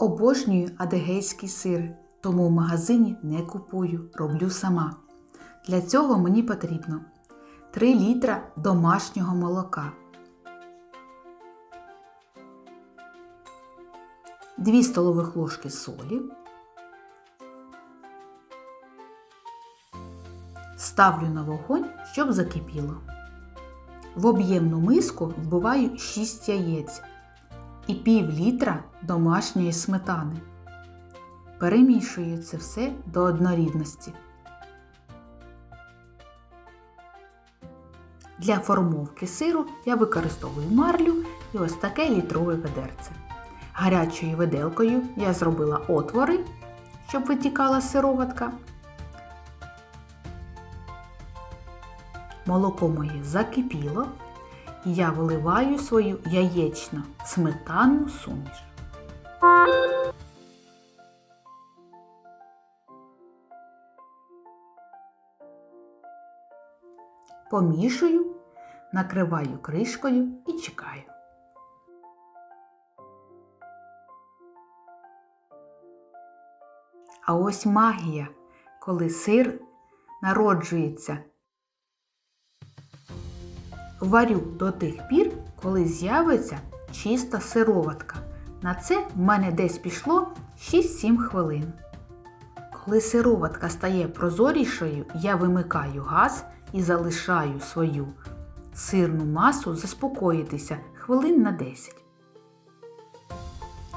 Обожнюю адегейський сир, тому в магазині не купую, роблю сама. Для цього мені потрібно 3 літра домашнього молока, 2 столових ложки солі. Ставлю на вогонь, щоб закипіло. В об'ємну миску вбиваю 6 яєць і пів літра домашньої сметани. Перемішую це все до однорідності. Для формовки сиру я використовую марлю і ось таке літрове ведерце. Гарячою виделкою я зробила отвори, щоб витікала сироватка. Молоко моє закипіло, я виливаю свою яєчно сметанну суміш. Помішую, накриваю кришкою і чекаю. А ось магія, коли сир народжується. Варю до тих пір, коли з'явиться чиста сироватка. На це в мене десь пішло 6-7 хвилин. Коли сироватка стає прозорішою, я вимикаю газ і залишаю свою сирну масу заспокоїтися хвилин на 10.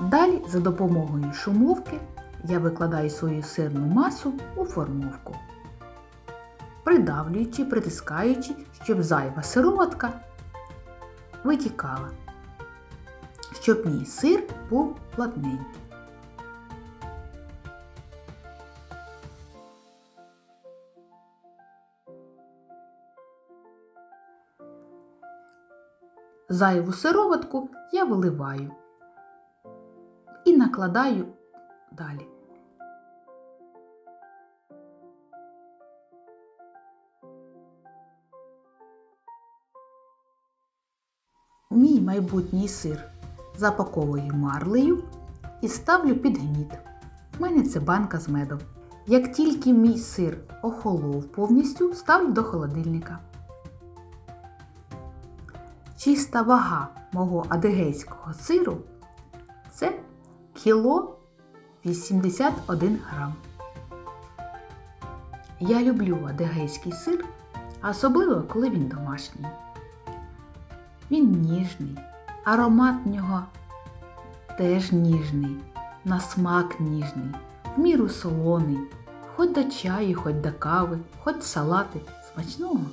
Далі за допомогою шумовки я викладаю свою сирну масу у формовку придавлюючи, притискаючи, щоб зайва сироватка витікала, щоб мій сир був плотненький. Зайву сироватку я виливаю і накладаю далі. Мій майбутній сир запаковую марлею і ставлю під гніт. У мене це банка з медом. Як тільки мій сир охолов повністю, ставлю до холодильника. Чиста вага мого адигейського сиру це кіло 81 грам. Я люблю адигейський сир, особливо коли він домашній. Він ніжний, аромат нього теж ніжний, на смак ніжний, в міру солоний, хоч до чаю, хоч до кави, хоч салати. Смачного.